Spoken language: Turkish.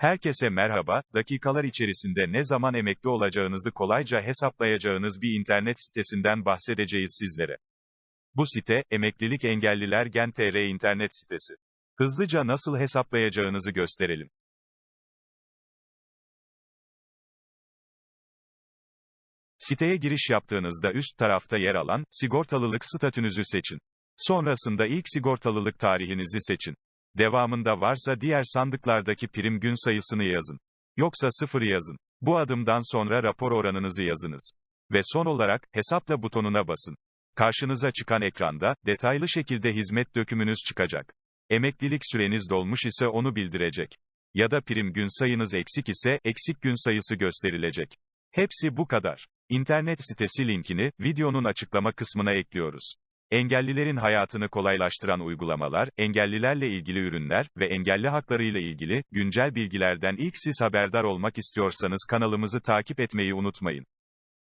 Herkese merhaba, dakikalar içerisinde ne zaman emekli olacağınızı kolayca hesaplayacağınız bir internet sitesinden bahsedeceğiz sizlere. Bu site, Emeklilik Engelliler Gen.tr internet sitesi. Hızlıca nasıl hesaplayacağınızı gösterelim. Siteye giriş yaptığınızda üst tarafta yer alan, sigortalılık statünüzü seçin. Sonrasında ilk sigortalılık tarihinizi seçin. Devamında varsa diğer sandıklardaki prim gün sayısını yazın. Yoksa sıfır yazın. Bu adımdan sonra rapor oranınızı yazınız. Ve son olarak, hesapla butonuna basın. Karşınıza çıkan ekranda, detaylı şekilde hizmet dökümünüz çıkacak. Emeklilik süreniz dolmuş ise onu bildirecek. Ya da prim gün sayınız eksik ise, eksik gün sayısı gösterilecek. Hepsi bu kadar. İnternet sitesi linkini, videonun açıklama kısmına ekliyoruz. Engellilerin hayatını kolaylaştıran uygulamalar, engellilerle ilgili ürünler ve engelli haklarıyla ilgili güncel bilgilerden ilk siz haberdar olmak istiyorsanız kanalımızı takip etmeyi unutmayın.